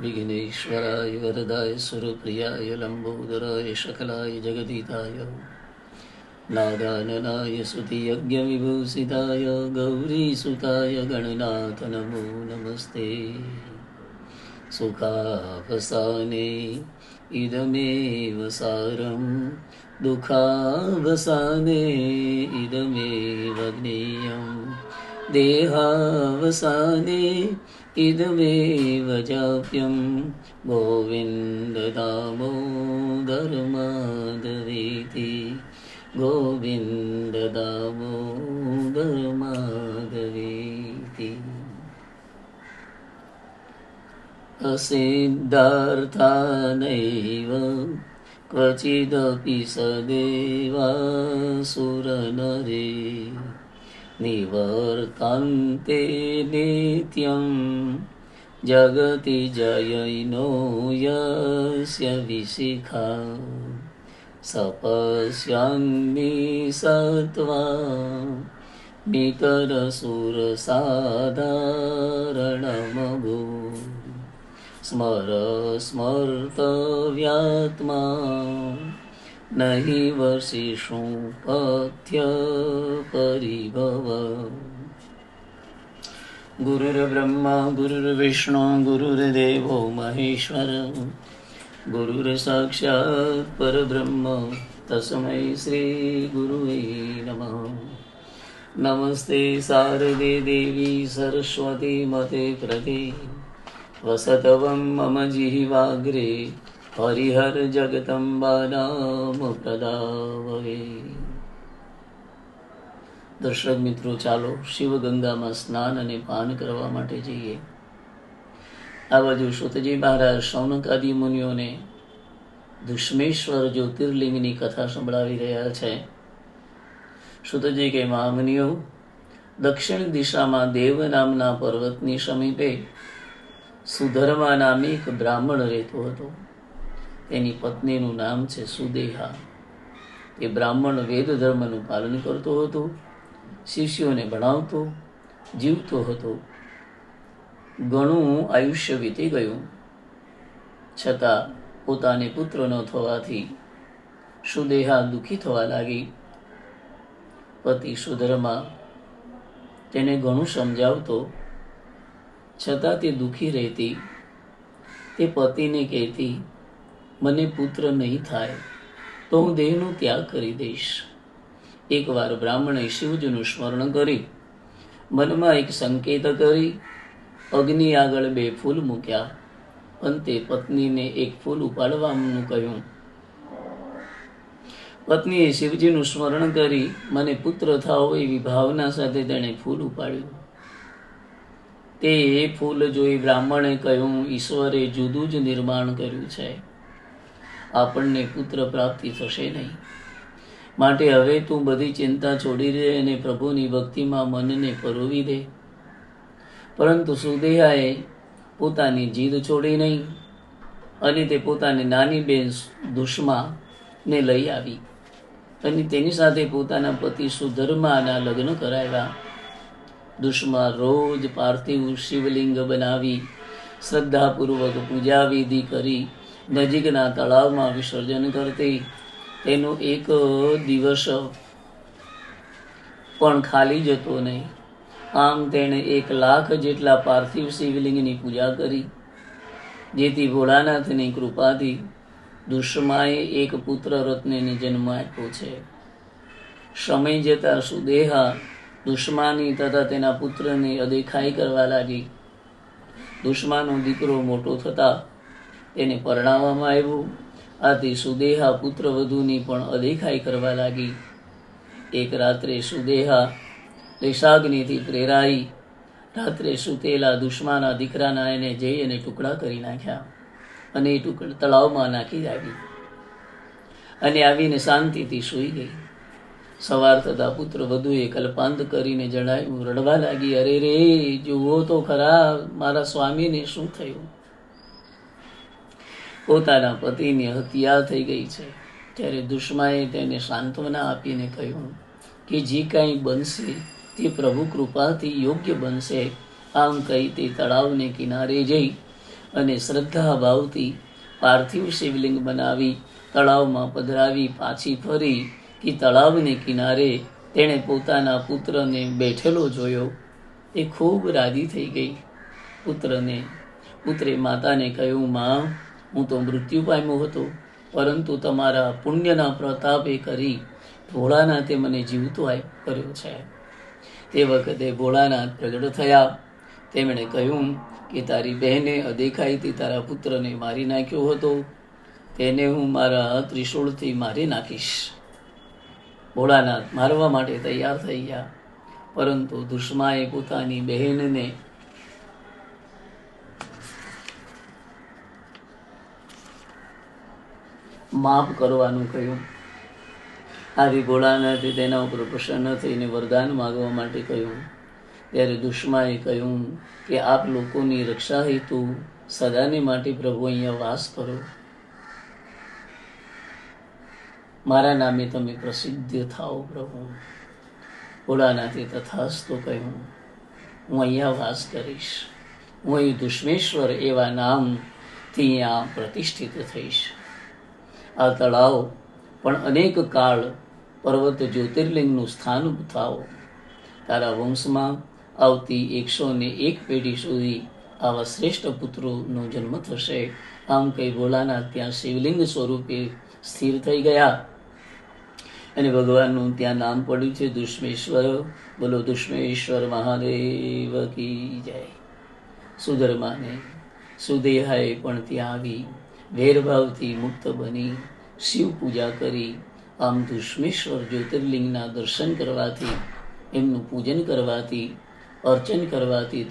विघ्नेश्वराय वरदाय सुरप्रियाय लम्बोदराय शकलाय जगदिताय नादाननाय स्तुतियज्ञविभूषिताय गौरीसुताय गणनाथ नमो नमस्ते सुखावसाने इदमेव सारं दुःखावसाने इदमेव ज्ञेयं देहावसाने इदमेव जाप्यं गोविन्ददामोदरमाधवेति। गोविन्ददामोदरमाधवेति। असिद्धार्थानैव क्वचिदपि सदेवासुरनरे निवर्तन्ते नित्यं जगति जयिनो यस्य विशिखा सपश्यन्नि सत्त्वा नितरसुरसाधारणमभू स्मर स्मर्तव्यात्मा न हि वर्षिषु पथ्य परिभव गुरुर्ब्रह्मा गुरुर्विष्णु गुरुर्देवो महेश्वर गुरुर्साक्षात् परब्रह्म तस्मै श्रीगुरुवे नमः नमस्ते शारदे देवी सरस्वती मते प्रति वसतवं मम जिह्वाग्रे હરિહર જગદંબા નામ પ્રદાવે દર્શક મિત્રો ચાલો શિવગંગામાં સ્નાન અને પાન કરવા માટે જઈએ આ બાજુ સુતજી મહારાજ સૌનકાદી મુનિઓને દુષ્મેશ્વર જ્યોતિર્લિંગની કથા સંભળાવી રહ્યા છે સુતજી કે મહામુનિઓ દક્ષિણ દિશામાં દેવ નામના પર્વતની સમીપે સુધર્મા નામે એક બ્રાહ્મણ રહેતો હતો તેની પત્નીનું નામ છે સુદેહા. એ બ્રાહ્મણ વેદ ધર્મનું પાલન કરતો હતો, શિષ્યોને ભણાવતો, જીવતો હતો. ઘણું આયુષ્ય વીતી ગયું. છતાં પોતાને પુત્ર ન થવાથી સુદેહા દુઃખી થવા લાગી. પતિ સુધર્મા તેને ઘણું સમજાવતો, છતાં તે દુઃખી રહેતી. તે પતિને કહેતી મને પુત્ર નહીં થાય, તો હું દેહનો ત્યાગ કરી દઈશ. એકવાર બ્રાહ્મણે શિવજીનું સ્મરણ કરી, મનમાં એક સંકેત કરી, અગ્નિ આગળ બે ફૂલ મૂક્યા. અંતે પત્નીને એક ફૂલ ઉપાડવાનું કહ્યું. પત્નીએ શિવજીનું સ્મરણ કરી, મને પુત્ર થાવ એવી ભાવના સાથે તેણે ફૂલ ઉપાડ્યું. તે ફૂલ જોઈ બ્રાહ્મણે કહ્યું, ઈશ્વરે જુદું જ નિર્માણ કર્યું છે. આપણને પુત્ર પ્રાપ્તિ થશે નહીં. માટે હવે તું બધી ચિંતા છોડી દે અને પ્રભુની ભક્તિમાં મનને પરોવી દે. પરંતુ સુદેહાએ પોતાની જીદ છોડી નહીં અને તે પોતાની નાની બેન દુષ્માને લઈ આવી અને તેની સાથે પોતાના પતિ સુધર્માના લગ્ન કરાવ્યા. દુષ્મા રોજ પાર્થિવ શિવલિંગ બનાવી શ્રદ્ધાપૂર્વક પૂજા વિધિ કરી નજીકના તળાવમાં વિસર્જન કરતી તેનો એક દિવસ પણ ખાલી જતો નહીં. આમ તેણે એક લાખ જેટલા પાર્થિવ શિવલિંગની પૂજા કરી, જેથી ભોળાનાથની કૃપાથી દુષ્માએ એક પુત્ર રત્નને જન્મ આપ્યો છે. સમય જતા સુદેહા દુશ્માની તથા તેના પુત્રને અદેખાઈ કરવા લાગી. દુશ્માનો દીકરો મોટો થતા તેને પરણાવવામાં આવ્યું. આથી સુદેહા પુત્ર વધુની પણ અદેખાઈ કરવા લાગી. એક રાત્રે સુદેહા રેસાગ્નિથી પ્રેરાઈ. રાત્રે સૂતેલા દુશ્માના દીકરાના એને જઈ અને ટુકડા કરી નાખ્યા અને એ ટુકડા તળાવમાં નાખી આવી અને આવીને શાંતિથી સૂઈ ગઈ. સવાર થતા પુત્ર વધુએ કલ્પાંત કરીને જણાવ્યું, રડવા લાગી. અરે રે, જુઓ તો ખરા, મારા સ્વામીને શું થયું? પોતાના પતિની હત્યા થઈ ગઈ છે. ત્યારે દુશ્માએ તેને સાંત્વના આપીને કહ્યું કે જે કાંઈ બનશે તે પ્રભુ કૃપાથી યોગ્ય બનશે. આમ કહી તે તળાવને કિનારે જઈ અને શ્રદ્ધા ભાવથી પાર્થિવ શિવલિંગ બનાવી તળાવમાં પધરાવી પાછી ફરી કે તળાવને કિનારે તેણે પોતાના પુત્રને બેઠેલો જોયો. તે ખૂબ રાજી થઈ ગઈ. પુત્રને, પુત્રે માતાને કહ્યું, માં હું તો મૃત્યુ પામ્યો હતો, પરંતુ તમારા પુણ્યના પ્રતાપે કરી ભોળાનાથે મને જીવતો કર્યો છે. તે વખતે ભોળાનાથ પ્રગટ થયા. તેમણે કહ્યું કે તારી બહેને અદેખાઈથી તારા પુત્રને મારી નાખ્યો હતો. તેને હું મારા ત્રિશૂળથી મારી નાખીશ. ભોળાનાથ મારવા માટે તૈયાર થઈ ગયા, પરંતુ દુશ્માએ પોતાની બહેનને માફ કરવાનું કહ્યું. આવી ભોળાનાથે તેના ઉપર પ્રસન્ન થઈને વરદાન માગવા માટે કહ્યું. ત્યારે દુશ્માએ કહ્યું કે આપ લોકોની રક્ષા હેતુ સદાને માટે પ્રભુ અહીંયા વાસ કરો. મારા નામે તમે પ્રસિદ્ધ થાઓ પ્રભુ. ભોળાનાથે તથાસ્તો કહ્યું, હું અહીંયા વાસ કરીશ. હું અહીં દુશ્મેશ્વર એવા નામથી અહીંયા પ્રતિષ્ઠિત થઈશ. આ તળાવ પણ અનેક કાળ પર્વત જ્યોતિર્લિંગનું સ્થાન થાઓ. તારા વંશમાં આવતી એકસો ને એક પેઢી સુધી આવા શ્રેષ્ઠ પુત્રોનો જન્મ થશે. આમ કઈ ભોલાનાથ ત્યાં શિવલિંગ સ્વરૂપે સ્થિર થઈ ગયા. અને ભગવાનનું ત્યાં નામ પડ્યું છે દુષ્મેશ્વર. બોલો, દુષ્મેશ્વર મહાદેવ કી જય. સુધર્માને સુદેહાએ પણ ત્યાં આવી ભેરભાવથી મુક્ત બની, શિવ પૂજા કરી, આમ દુષ્મેશ્વર જ્યોતિર્લિંગના દર્શન કરવાથી, એમનું પૂજન કરવાથી, અર્ચન કરવાથી